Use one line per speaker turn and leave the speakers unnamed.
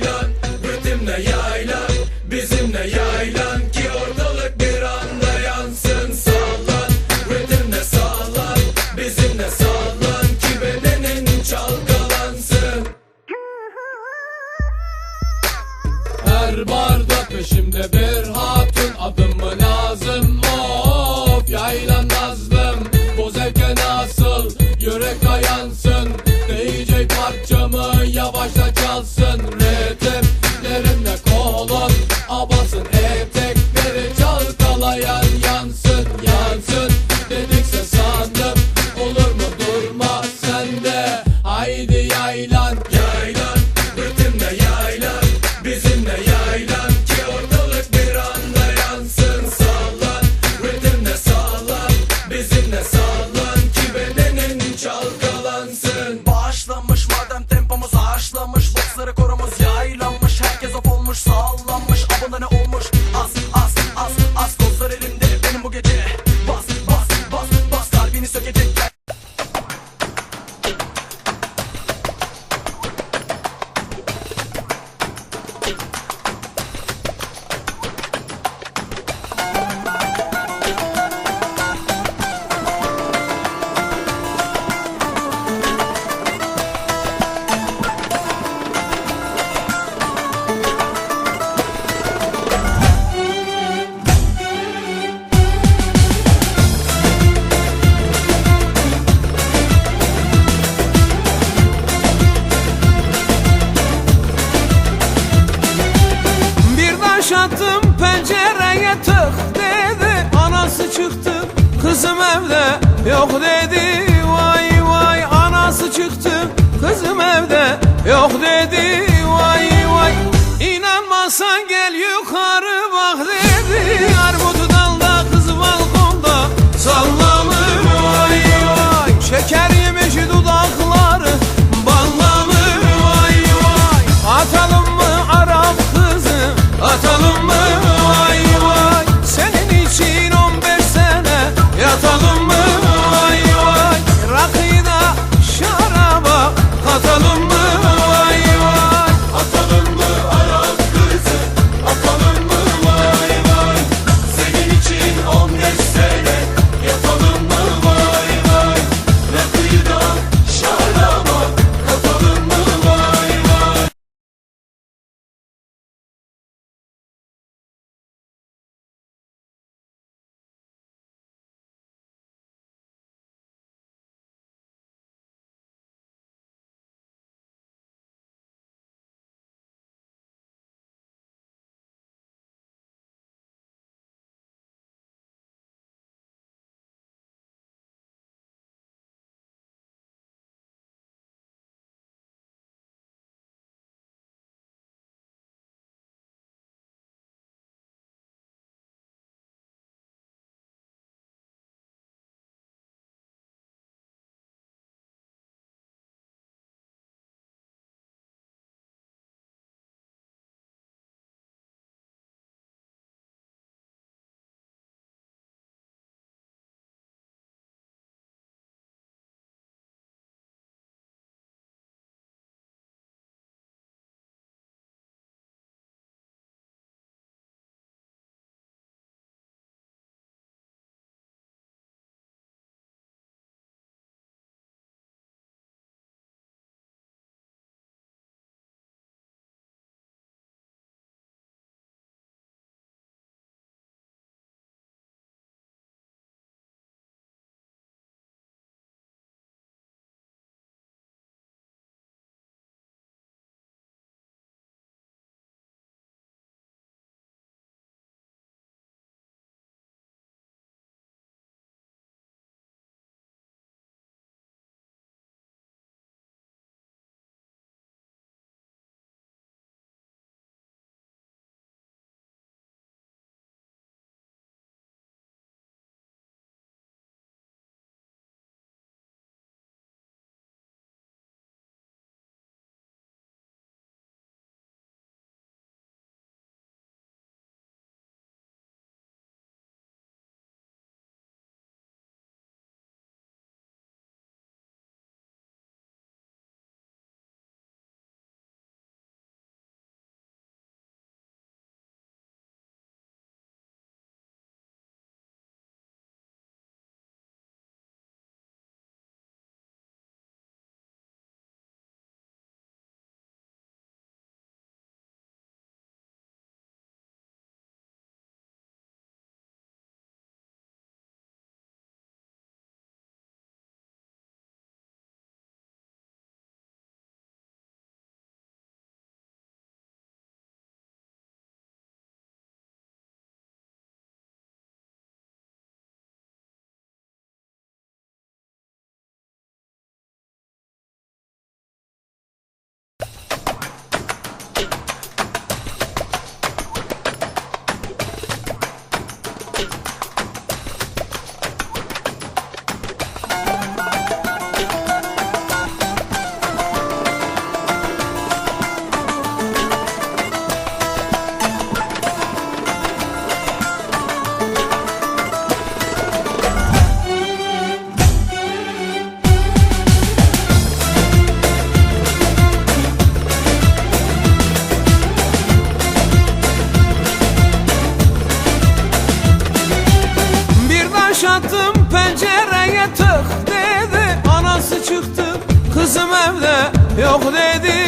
yaylan Ritimle yaylan Bizimle yaylan Ki ortalık bir anda yansın Sallan Ritimle sallan Bizimle sallan Ki bedenin çalkalansın. Her barda peşimde bir hatun Adımı lazım. Of yaylan nazlım Bu zevke nasıl Yürek ayansın.
Kızım evde yok dedi. Vay vay Anası çıktı. Kızım evde yok dedi. Vay vay İnanmazsan gel yukarı bak dedi. Armut dalda kız balkonda sallanır. Vay vay Şeker
yemiş dudaklar. yattım pencereye tık dedi Anası çıktı. Kızım evde yok dedi.